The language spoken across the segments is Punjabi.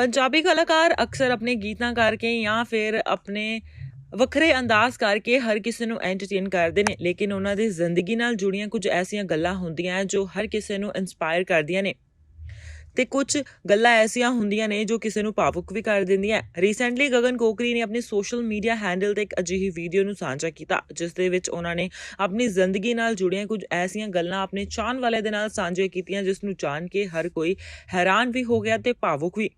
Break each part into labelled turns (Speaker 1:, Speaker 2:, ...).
Speaker 1: ਪੰਜਾਬੀ ਕਲਾਕਾਰ ਅਕਸਰ ਆਪਣੇ ਗੀਤਾਂ ਕਰਕੇ ਜਾਂ ਫਿਰ ਆਪਣੇ ਵੱਖਰੇ ਅੰਦਾਜ਼ ਕਰਕੇ ਹਰ ਕਿਸੇ ਨੂੰ ਐਂਟਰਟੇਨ ਕਰਦੇ ਨੇ, ਲੇਕਿਨ ਉਹਨਾਂ ਦੀ ਜ਼ਿੰਦਗੀ ਨਾਲ ਜੁੜੀਆਂ ਕੁਝ ਐਸੀਆਂ ਗੱਲਾਂ ਹੁੰਦੀਆਂ ਜੋ ਹਰ ਕਿਸੇ ਨੂੰ ਇਨਸਪਾਇਰ ਕਰਦੀਆਂ ਨੇ। ਤੇ ਕੁਝ ਗੱਲਾਂ ਐਸੀਆਂ ਹੁੰਦੀਆਂ ਨੇ ਜੋ ਕਿਸੇ ਨੂੰ ਭਾਵੁਕ ਵੀ ਕਰ ਦਿੰਦੀਆਂ ਰੀਸੈਂਟਲੀ ਗਗਨ ਕੋਕਰੀ ਨੇ ਆਪਣੇ ਸੋਸ਼ਲ ਮੀਡੀਆ ਹੈਂਡਲ ਤੇ ਇੱਕ ਅਜਿਹੀ ਵੀਡੀਓ ਨੂੰ ਸਾਂਝਾ ਕੀਤਾ, ਜਿਸ ਦੇ ਵਿੱਚ ਉਹਨਾਂ ਨੇ ਆਪਣੀ ਜ਼ਿੰਦਗੀ ਨਾਲ ਜੁੜੀਆਂ ਕੁਝ ਐਸੀਆਂ ਗੱਲਾਂ ਆਪਣੇ ਚਾਹਣ ਵਾਲੇ ਦੇ ਨਾਲ ਸਾਂਝੇ ਕੀਤੀਆਂ, ਜਿਸ ਨੂੰ ਜਾਣ ਕੇ ਹਰ ਕੋਈ ਹੈਰਾਨ ਵੀ ਹੋ ਗਿਆ ਤੇ ਭਾਵੁਕ ਵੀ।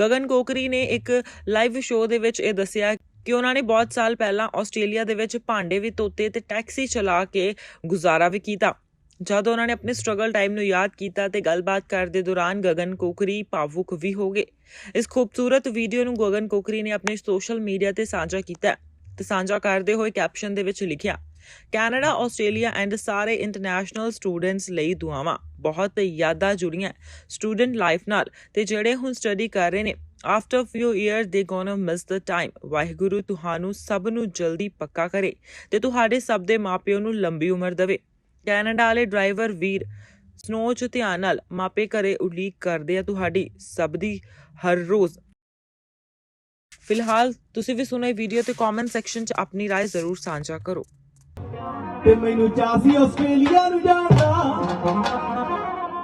Speaker 1: ਗਗਨ ਕੋਕਰੀ ਨੇ ਇੱਕ ਲਾਈਵ ਸ਼ੋਅ ਦੇ ਵਿੱਚ ਇਹ ਦੱਸਿਆ ਕਿ ਉਹਨਾਂ ਨੇ ਬਹੁਤ ਸਾਲ ਪਹਿਲਾਂ ਆਸਟ੍ਰੇਲੀਆ ਦੇ ਵਿੱਚ ਭਾਂਡੇ ਵੀ ਧੋਤੇ ਤੇ ਟੈਕਸੀ ਚਲਾ ਕੇ ਗੁਜ਼ਾਰਾ ਵੀ ਕੀਤਾ। ਜਦ ਉਹਨਾਂ ਨੇ ਆਪਣੇ ਸਟਰਗਲ ਟਾਈਮ ਨੂੰ ਯਾਦ ਕੀਤਾ ਤੇ ਗੱਲਬਾਤ ਕਰਦੇ ਦੌਰਾਨ ਗਗਨ ਕੋਕਰੀ ਭਾਵੁਕ ਵੀ ਹੋ ਗਏ। ਇਸ ਖੂਬਸੂਰਤ ਵੀਡੀਓ ਨੂੰ ਗਗਨ ਕੋਕਰੀ ਨੇ ਆਪਣੇ ਸੋਸ਼ਲ ਮੀਡੀਆ ਤੇ ਸਾਂਝਾ ਕੀਤਾ ਤੇ ਸਾਂਝਾ ਕਰਦੇ ਹੋਏ ਕੈਪਸ਼ਨ ਦੇ ਵਿੱਚ ਲਿਖਿਆ ਕੈਨੇਡਾ ਆਸਟ੍ਰੇਲੀਆ ਐਂਡ ਸਾਰੇ ਇੰਟਰਨੈਸ਼ਨਲ ਸਟੂਡੈਂਟਸ ਲਈ ਦੁਆਵਾਂ ਬਹੁਤ ਯਾਦਾਂ ਜੁੜੀਆਂ ਸਟੂਡੈਂਟ ਲਾਈਫ ਨਾਲ ਤੇ ਜਿਹੜੇ ਹੁਣ ਸਟੱਡੀ ਕਰ ਰਹੇ ਨੇ ਆਫਟਰ ਫਿਊ ਇਅਰ ਦੇ gonna miss the time Waheguru ਤੁਹਾਨੂੰ ਸਭ ਨੂੰ ਜਲਦੀ ਪੱਕਾ ਕਰੇ ਤੇ ਤੁਹਾਡੇ ਸਭ ਦੇ ਮਾਪਿਓ ਨੂੰ ਲੰਬੀ ਉਮਰ ਦੇਵੇ ਕੈਨੇਡਾ ਵਾਲੇ ਡਰਾਈਵਰ ਵੀਰ ਸਨੋ ਚ ਧਿਆਨ ਨਾਲ ਮਾਪੇ ਘਰੇ ਉਡੀਕ ਕਰਦੇ ਆ ਤੁਹਾਡੀ ਸਭ ਦੀ ਹਰ ਰੋਜ਼ ਫਿਲਹਾਲ ਤੁਸੀਂ ਵੀ ਸੁਣੋ ਇਹ ਵੀਡੀਓ ਤੇ ਕਮੈਂਟ ਸੈਕਸ਼ਨ 'ਚ ਆਪਣੀ رائے ਜ਼ਰੂਰ ਸਾਂਝਾ ਕਰੋ
Speaker 2: ਤੇ ਮੈਨੂੰ ਚਾਹ ਸੀ ਆਸਟ੍ਰੇਲੀਆ ਨੂੰ ਜਾਣ ਦਾ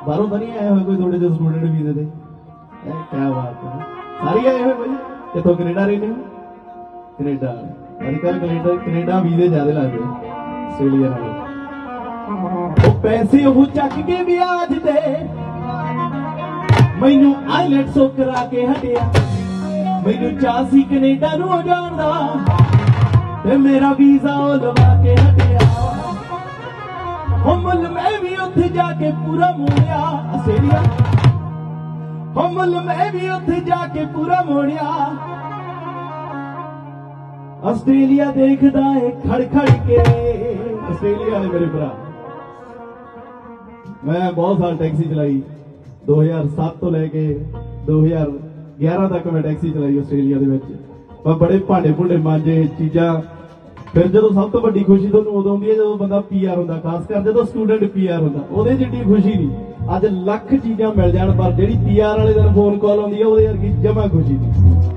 Speaker 2: ਬਾਹਰੋਂ ਤਾਂ ਨਹੀਂ ਆਇਆ ਹੋਇਆ ਕੋਈ ਤੁਹਾਡੇ ਜੋ ਸਟੂਡੈਂਟ ਵੀਜ਼ੇ ਤੇ? ਇਹ ਕੀ ਬਾਤ ਹੈ। ਸਾਰੇ ਆਏ ਹੋਏ ਭਾਈ ਕਿੱਥੋਂ ਕੈਨੇਡਾ ਰਹਿੰਦੇ ਹੋ ਕੈਨੇਡਾ। ਅੱਜ ਕੱਲ੍ਹ ਕੈਨੇਡਾ ਕੈਨੇਡਾ ਵੀਜ਼ੇ ਜ਼ਿਆਦਾ ਲੱਗਦੇ ਆਸਟ੍ਰੇਲੀਆ ਨਾਲੋਂ। ਉਹ ਪੈਸੇ ਉਹ ਚੱਕ ਕੇ ਵਿਆਜ ਤੇ ਮੈਨੂੰ ਆਈਲੈਟਸ ਉਹ ਕਰਾ ਕੇ ਹਟਿਆ। ਮੈਨੂੰ ਚਾਹ ਸੀ ਕੈਨੇਡਾ ਨੂੰ ਜਾਣ ਦਾ ਤੇ ਮੇਰਾ ਵੀਜ਼ਾ ਉਹ ਲਵਾ ਕੇ ਹਮਲ ਮੈਂ ਵੀ ਉੱਥੇ ਜਾ ਕੇ ਪੂਰਾ ਮੋੜਿਆ ਆਸਟ੍ਰੇਲੀਆ ਹਮਲ ਮੈਂ ਵੀ ਉੱਥੇ ਜਾ ਕੇ ਪੂਰਾ ਮੋੜਿਆ। ਆਸਟ੍ਰੇਲੀਆ ਦੇਖਦਾ ਏ ਖੜ ਖੜ ਕੇ। ਆਸਟ੍ਰੇਲੀਆ ਨੇ ਮੇਰੇ ਭਰਾ। ਮੈਂ ਬਹੁਤ ਸਾਲ ਟੈਕਸੀ ਚਲਾਈ। 2007 ਤੋਂ ਲੈ ਕੇ 2011 ਤੱਕ ਮੈਂ ਟੈਕਸੀ ਚਲਾਈ ਆਸਟ੍ਰੇਲੀਆ ਦੇ ਵਿੱਚ। ਮੈਂ ਬੜੇ ਭਾਂਡੇ ਭੁੰਡੇ ਮਾਂਜੇ, ਚੀਜ਼ਾਂ ਫਿਰ ਜਦੋਂ ਸਭ ਤੋਂ ਵੱਡੀ ਖੁਸ਼ੀ ਤੁਹਾਨੂੰ ਉਦੋਂ ਹੁੰਦੀ ਹੈ ਜਦੋਂ ਬੰਦਾ ਪੀਆਰ ਹੁੰਦਾ, ਖਾਸ ਕਰ ਜਦੋਂ ਸਟੂਡੈਂਟ ਪੀਆਰ ਹੁੰਦਾ, ਉਹਦੇ ਜਿੱਡੀ ਖੁਸ਼ੀ ਨਹੀਂ। ਅੱਜ ਲੱਖ ਚੀਜ਼ਾਂ ਮਿਲ ਜਾਣ, ਪਰ ਜਿਹੜੀ ਪੀਆਰ ਵਾਲੇ ਦਿਨ ਫੋਨ ਕਾਲ ਆਉਂਦੀ ਹੈ, ਉਹਦੇ ਵਰਗੀ ਜਮਾ ਖੁਸ਼ੀ ਨਹੀਂ।